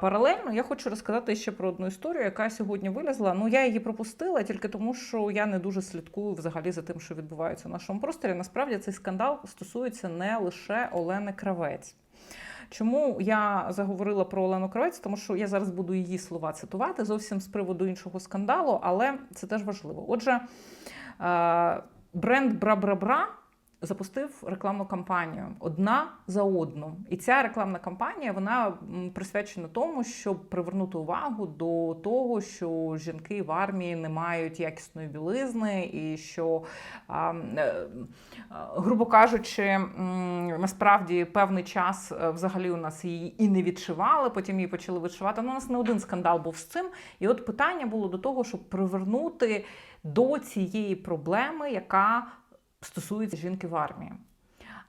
паралельно я хочу розказати ще про одну історію, яка сьогодні вилізла. Ну я її пропустила тільки тому, що я не дуже слідкую взагалі за тим, що відбувається в нашому просторі. Насправді цей скандал стосується не лише Олени Кравець. Чому я заговорила про Олену Кравець? Тому що я зараз буду її слова цитувати зовсім з приводу іншого скандалу, але це теж важливо. Отже, е, бренд Бра-Бра-Бра запустив рекламну кампанію одна за одну. І ця рекламна кампанія вона присвячена тому, щоб привернути увагу до того, що жінки в армії не мають якісної білизни, і що, е, грубо кажучи, насправді певний час е, взагалі у нас її і не відшивали, потім її почали відшивати. Ну, у нас не один скандал був з цим. І от питання було до того, щоб привернути до цієї проблеми, яка стосується жінки в армії.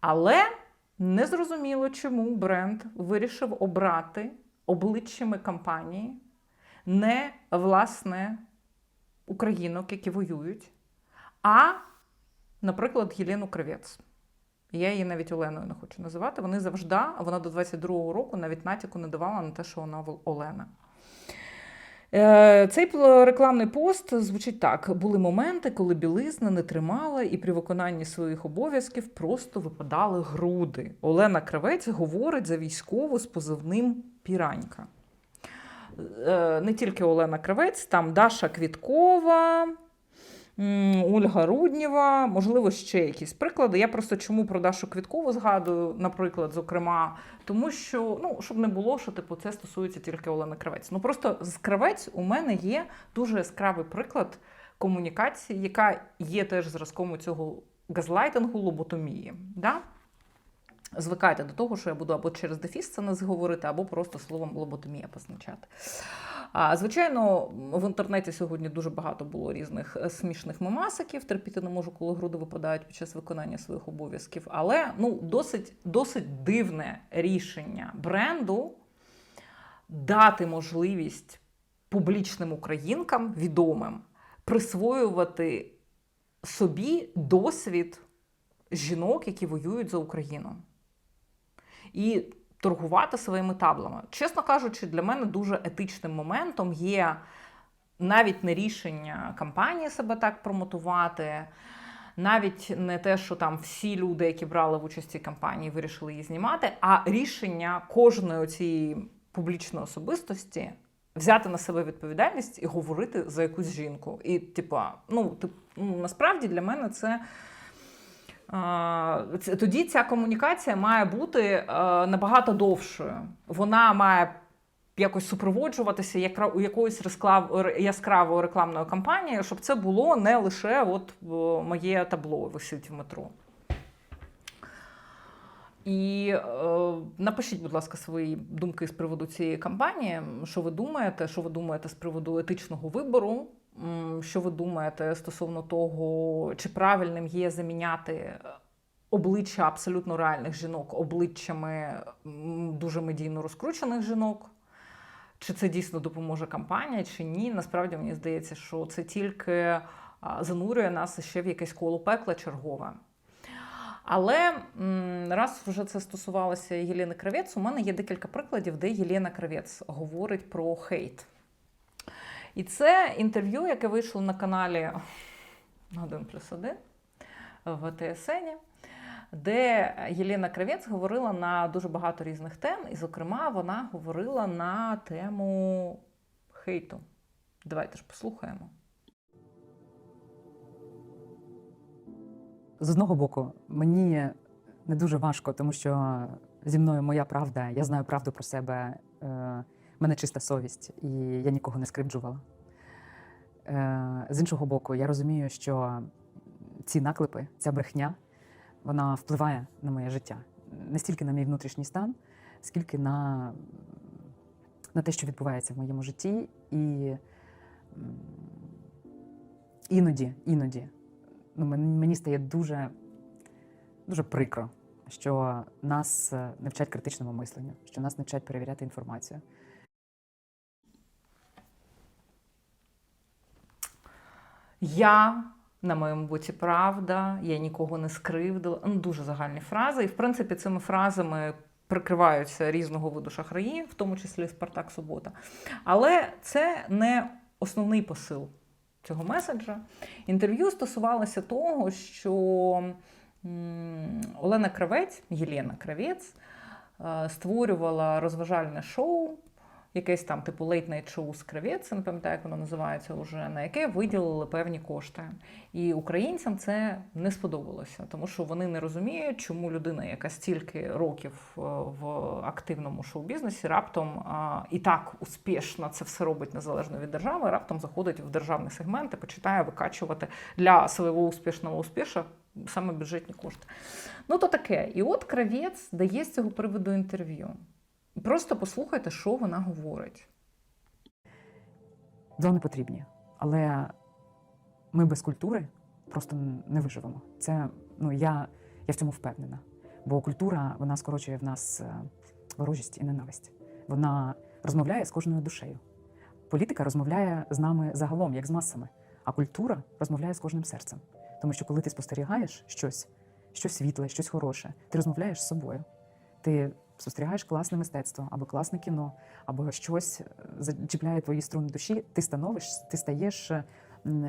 Але незрозуміло, чому бренд вирішив обрати обличчями кампанії не власне українок, які воюють, а, наприклад, Єлену Кравець. Я її навіть Оленою не хочу називати. Вони завжди, вона до 22-го року навіть натяку не давала на те, що вона Олена. Е, Цей рекламний пост звучить так: були моменти, коли білизна не тримала, і при виконанні своїх обов'язків просто випадали груди. Олена Кравець говорить за військову з позивним Піранька. Е, Не тільки Олена Кравець, там Даша Квіткова. Ольга Руднєва, можливо, ще якісь приклади. Я просто чому про Дашу Квіткову згадую, наприклад, зокрема, тому що ну щоб не було, що типу це стосується тільки Олени Кравець. Ну просто з Кравець у мене є дуже яскравий приклад комунікації, яка є теж зразком у цього газлайтингу, лоботомії. Да? Звикайте до того, що я буду або через дефіс це не говорити, або просто словом лоботомія позначати. А, звичайно, в інтернеті сьогодні дуже багато було різних е, смішних мемасиків. Терпіти не можу, коли груди випадають під час виконання своїх обов'язків. Але ну, досить, досить дивне рішення бренду дати можливість публічним українкам відомим присвоювати собі досвід жінок, які воюють за Україну. І торгувати своїми таблами. Чесно кажучи, для мене дуже етичним моментом є навіть не рішення кампанії себе так промотувати, навіть не те, що там всі люди, які брали в участі кампанії, вирішили її знімати, а рішення кожної цієї публічної особистості взяти на себе відповідальність і говорити за якусь жінку. І, типа, ну, тип, ну насправді для мене це. Тоді ця комунікація має бути е, набагато довшою. Вона має якось супроводжуватися у якоюсь яскравою рекламною кампанією, щоб це було не лише от моє табло висить в метро. І е, напишіть, будь ласка, свої думки з приводу цієї кампанії. Що ви думаєте? Що ви думаєте з приводу етичного вибору? Що ви думаєте стосовно того, чи правильним є заміняти обличчя абсолютно реальних жінок обличчями дуже медійно розкручених жінок? Чи це дійсно допоможе кампанія, чи ні? Насправді мені здається, що це тільки занурює нас ще в якесь коло пекла чергове. Але раз вже це стосувалося Єлени Кравець, у мене є декілька прикладів, де Єлена Кравець говорить про хейт. І це інтерв'ю, яке вийшло на каналі 1 плюс 1 в ТСН, де Єлена Кравець говорила на дуже багато різних тем, і, зокрема, вона говорила на тему хейту. Давайте ж послухаємо. З одного боку, мені не дуже важко, тому що зі мною моя правда, я знаю правду про себе, е, в мене чиста совість, і я нікого не скривджувала. Е, з іншого боку, я розумію, що ці наклепи, ця брехня, вона впливає на моє життя. Не стільки на мій внутрішній стан, скільки на, на те, що відбувається в моєму житті. І іноді, іноді ну, мені стає дуже, дуже прикро, що нас е, не вчать критичному мисленню, що нас не вчать перевіряти інформацію. Я на моєму боці правда, я нікого не скривдила. Ну, дуже загальні фрази. І в принципі, цими фразами прикриваються різного виду шахраї, в тому числі Спартак Субота. Але це не основний посил цього меседжа. Інтерв'ю стосувалося того, що Олена Кравець, Єлена Кравець, е, створювала розважальне шоу, якесь там типу лейт-найт шоу з Кравець, не пам'ятаю, як воно називається вже, на яке виділили певні кошти. І українцям це не сподобалося, тому що вони не розуміють, чому людина, яка стільки років е, в активному шоу-бізнесі, раптом і так успішно це все робить незалежно від держави, раптом заходить в державний сегмент і починає викачувати для свого успішного успіша саме бюджетні кошти. Ну то таке. І от кравець дає з цього приводу інтерв'ю. Просто послухайте, що вона говорить. Дрони потрібні, але ми без культури просто не виживемо. Це ну я, я в цьому впевнена. Бо культура вона скорочує в нас е, ворожість і ненависть. Вона розмовляє з кожною душею. Політика розмовляє з нами загалом, як з масами, а культура розмовляє з кожним серцем. Тому що коли ти спостерігаєш щось, щось світле, щось хороше, ти розмовляєш з собою. Ти спостерігаєш класне мистецтво або класне кіно, або щось е, зачіпляє твої струни душі, ти становиш, ти стаєш е,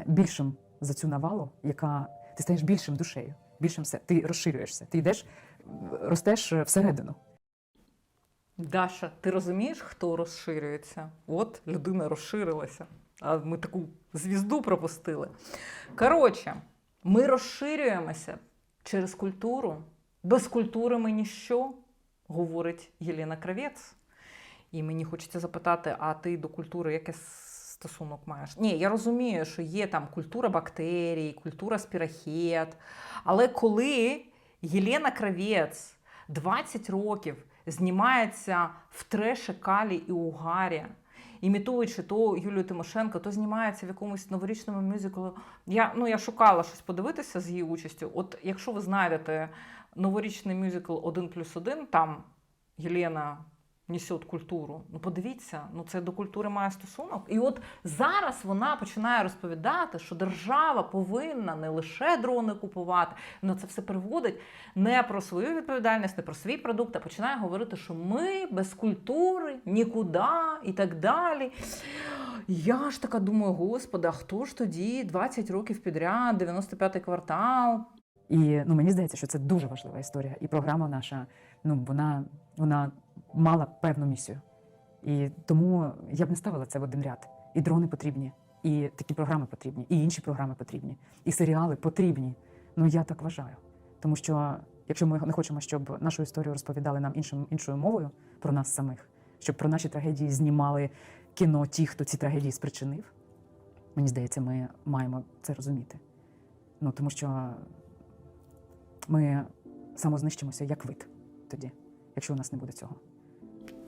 більшим за цю навалу, яка ти стаєш більшим душею, більшим се- ти розширюєшся, ти йдеш, ростеш е, всередину. Даша, ти розумієш, хто розширюється? От людина розширилася, а ми таку звізду пропустили. Коротше, ми розширюємося через культуру. Без культури ми ніщо, говорить Єлена Кравець. І мені хочеться запитати: а ти до культури яке стосунок маєш? Ні, я розумію, що є там культура бактерій, культура спірахет. Але коли Єлена Кравець 20 років знімається в треші Калі і Угарі, імітуючи то Юлію Тимошенко, то знімається в якомусь новорічному мюзиклу. Я, ну, я шукала щось подивитися з її участю. От якщо ви знайдете новорічний мюзикл «Один плюс один, там Єлена несет культуру. Ну подивіться, ну це до культури має стосунок. І от зараз вона починає розповідати, що держава повинна не лише дрони купувати, але це все приводить не про свою відповідальність, не про свій продукт, а починає говорити, що ми без культури нікуди і так далі. Я ж така думаю, господи, а хто ж тоді 20 років підряд, 95-й квартал? І ну мені здається, що це дуже важлива історія. І програма наша, ну вона, вона мала певну місію. І тому я б не ставила це в один ряд. І дрони потрібні, і такі програми потрібні, і інші програми потрібні, і серіали потрібні. Ну я так вважаю. Тому що якщо ми не хочемо, щоб нашу історію розповідали нам іншим іншою мовою про нас самих, щоб про наші трагедії знімали кіно ті, хто ці трагедії спричинив, мені здається, ми маємо це розуміти. Ну тому що ми самознищимося як вид тоді, якщо у нас не буде цього.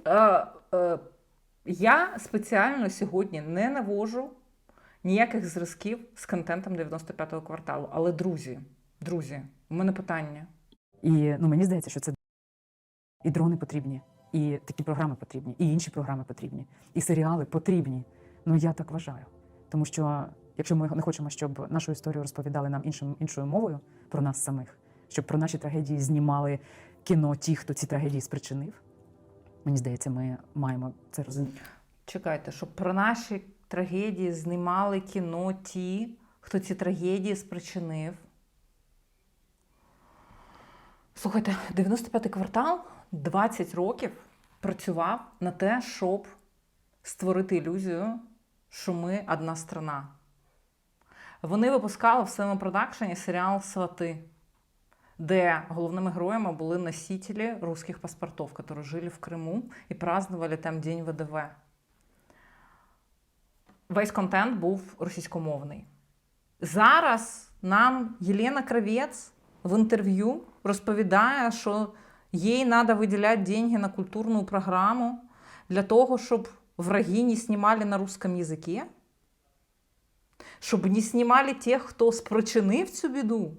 Е, е, я спеціально сьогодні не навожу ніяких зразків з контентом 95-го кварталу. Але друзі, друзі, у мене питання. І ну мені здається, що це і дрони потрібні, і такі програми потрібні, і інші програми потрібні, і серіали потрібні. Ну я так вважаю. Тому що якщо ми не хочемо, щоб нашу історію розповідали нам іншим іншою мовою про нас самих, щоб про наші трагедії знімали кіно ті, хто ці трагедії спричинив, мені здається, ми маємо це розуміти. Чекайте, щоб про наші трагедії знімали кіно ті, хто ці трагедії спричинив. Слухайте, 95-й квартал 20 років працював на те, щоб створити ілюзію, що ми одна страна. Вони випускали в своєму продакшені серіал Свати, де головними героями були носителі русских паспортов, які жили в Криму і праздновали там День ВДВ. Весь контент був російськомовний. Зараз нам Єлена Кравець в інтерв'ю розповідає, що їй треба виділяти деньги на культурну програму для того, щоб враги не знімали на русском язикі, щоб не знімали тих, хто спричинив цю біду.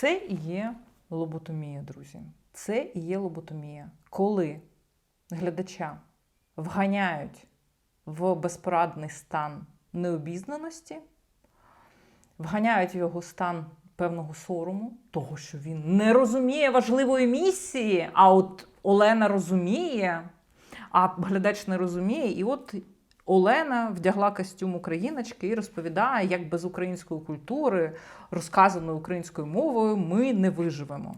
Це і є лоботомія, друзі. Це і є лоботомія. Коли глядача вганяють в безпорадний стан необізнаності, вганяють його стан певного сорому, того, що він не розуміє важливої місії. А от Олена розуміє, а глядач не розуміє. І от Олена вдягла костюм україночки і розповідає, як без української культури, розказаної українською мовою, ми не виживемо.